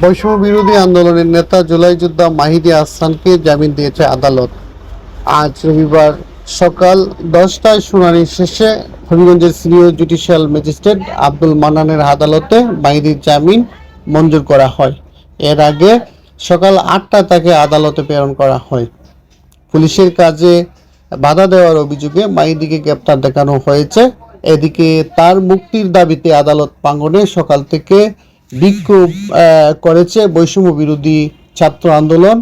বৈষম্য বিরোধী আন্দোলনের নেতা জুলাই যোদ্ধা মাহিদি আহসানকে জামিন দিয়েছে আদালত। আজ রবিবার সকাল দশটায় শুনানি শেষে হবিগঞ্জের সিনিয়র জুডিশিয়াল ম্যাজিস্ট্রেট আব্দুল মান্নানের আদালতে মাহিদির জামিন মঞ্জুর করা হয়। এর আগে সকাল আটটায় তাকে আদালতে প্রেরণ করা হয়। পুলিশের কাজে বাধা দেওয়ার অভিযোগে মাহিদিকে গ্রেপ্তার দেখানো হয়েছে। এদিকে তার মুক্তির দাবিতে আদালত প্রাঙ্গণে সকাল থেকে বিক্ষোভ করেছে বৈষম্য বিরোধী ছাত্র আন্দোলন।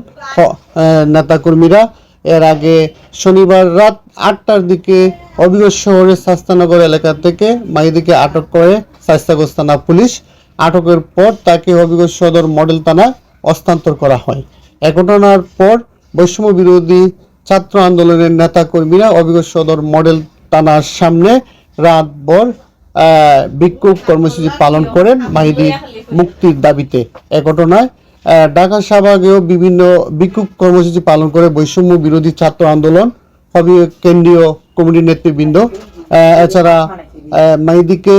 নেতাকর্মীরা এর আগে শনিবার রাত আটটার দিকে অবিগত শহরের শাস্তানগর এলাকা থেকে মাইদিকে আটক করে শাস্তাগঞ্জ থানা পুলিশ। আটকের পর তাকে হবিগঞ্জ সদর মডেল থানা হস্তান্তর করা হয়। এ ঘটনার পর বৈষম্য বিরোধী ছাত্র আন্দোলনের নেতা কর্মীরা অবিগত সদর মডেল থানার সামনে রাতভর বিক্ষোভ কর্মসূচি পালন করেন মাহিদির মুক্তির দাবিতে। এ ঘটনায় ঢাকা শাহবাগেও বিভিন্ন বিক্ষোভ কর্মসূচি পালন করে বৈষম্য বিরোধী ছাত্র আন্দোলন কেন্দ্রীয় কমিটির নেতৃবৃন্দ। এছাড়া মাহিদিকে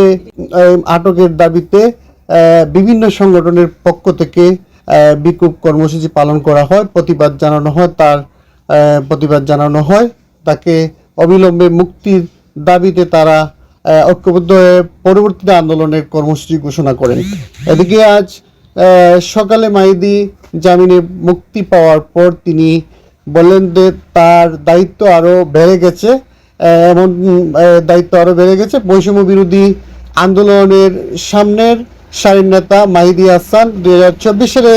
আটকের দাবিতে বিভিন্ন সংগঠনের পক্ষ থেকে বিক্ষোভ কর্মসূচি পালন করা হয়, প্রতিবাদ জানানো হয় তার প্রতিবাদ জানানো হয়। তাকে অবিলম্বে মুক্তির দাবিতে তারা ঐক্যবদ্ধ হয়ে পরবর্তীতে আন্দোলনের কর্মসূচি ঘোষণা করেন। এদিকে আজ সকালে মাইদি জামিনে মুক্তি পাওয়ার পর তিনি বললেন যে তার দায়িত্ব আরও বেড়ে গেছে এমন দায়িত্ব আরও বেড়ে গেছে। বৈষম্য বিরোধী আন্দোলনের সামনের সারির নেতা মাহিদি হাসান দুই হাজার চব্বিশ সালে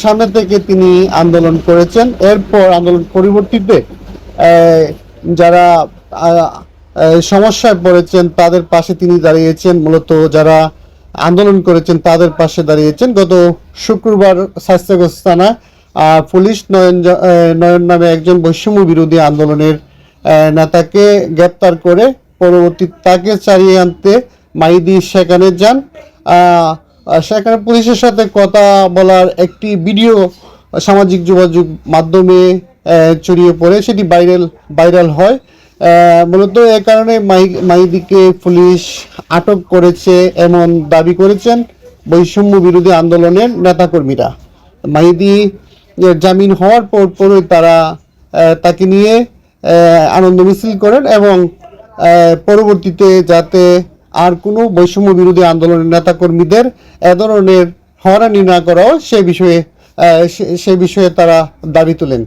সামনে থেকে তিনি আন্দোলন করেছেন। এরপর আন্দোলন পরিবর্তিতে যারা সমস্যায় পড়েছেন, তাদের পাশে তিনি দাঁড়িয়েছেন। মূলত যারা আন্দোলন করেছেন, তাদের পাশে দাঁড়িয়েছেন। গত শুক্রবার স্বাস্থ্যগঞ্জ থানা পুলিশ নয়ন নয়ন নামে একজন বৈষম্য বিরোধী আন্দোলনের নেতাকে গ্রেপ্তার করে পরবর্তী তাকে চালিয়ে আনতে মাইদি সেখানে যান। সেখানে পুলিশের সাথে কথা বলার একটি ভিডিও সামাজিক যোগাযোগ মাধ্যমে ছড়িয়ে পড়ে। সেটি ভাইরাল ভাইরাল হয়। মূলত এ কারণে মাই- মাইদিকে পুলিশ আটক করেছে এমন দাবি করেছেন বৈষম্য বিরোধী আন্দোলনের নেতাকর্মীরা। মাইদি জামিন হওয়ার পর পরই তারা তাকে নিয়ে আনন্দ মিছিল করেন এবং পরবর্তীতে যাতে আর কোনো বৈষম্য বিরোধী আন্দোলনের নেতাকর্মীদের এ ধরনের হয়রানি না করাও সে বিষয়ে সে বিষয়ে তারা দাবি তোলেন।